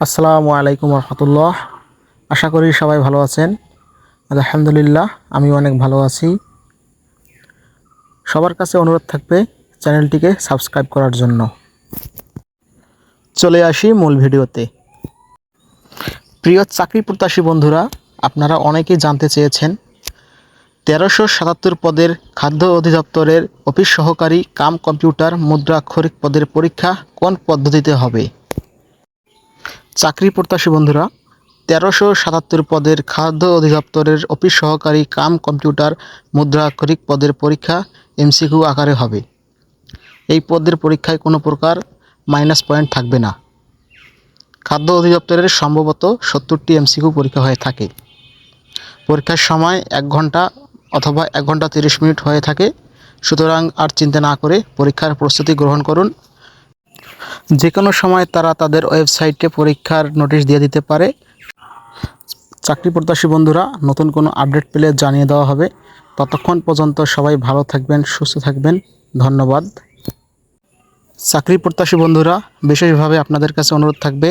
আসসালামু আলাইকুম রহমতুল্লাহ আশা করি সবাই ভালো আছেন। আলহামদুলিল্লাহ আমি অনেক ভালো আছি। সবার কাছে অনুরোধ থাকবে চ্যানেলটিকে সাবস্ক্রাইব করার জন্য। চলে আসি মূল ভিডিওতে। প্রিয় চাকরি প্রত্যাশী বন্ধুরা, আপনারা অনেকেই জানতে চেয়েছেন, তেরোশো সাতাত্তর পদের খাদ্য অধিদপ্তরের অফিস সহকারী কাম কম্পিউটার মুদ্রাক্ষরিক পদের পরীক্ষা কোন পদ্ধতিতে হবে? চাকরি প্রত্যাশী বন্ধুরা, তেরোশো সাতাত্তর পদের খাদ্য অধিদপ্তরের অফিস সহকারী কাম কম্পিউটার মুদ্রাক্ষরিক পদের পরীক্ষা এমসিকিউ আকারে হবে। এই পদের পরীক্ষায় কোনো প্রকার মাইনাস পয়েন্ট থাকবে না। খাদ্য অধিদপ্তরের সম্ভবত সত্তরটি এমসিকিউ পরীক্ষা হয়ে থাকে। পরীক্ষার সময় এক ঘণ্টা অথবা এক ঘণ্টা তিরিশ মিনিট হয়ে থাকে। সুতরাং আর চিন্তা না করে পরীক্ষার প্রস্তুতি গ্রহণ করুন। যে কোনো সময় তারা তাদের ওয়েবসাইটে পরীক্ষার নোটিশ দিয়ে দিতে পারে। চাকরি প্রত্যাশী বন্ধুরা, নতুন কোনো আপডেট পেলে জানিয়ে দেওয়া হবে। ততক্ষণ পর্যন্ত সবাই ভালো থাকবেন, সুস্থ থাকবেন। ধন্যবাদ। চাকরি প্রত্যাশী বন্ধুরা, বিশেষভাবে আপনাদের কাছে অনুরোধ থাকবে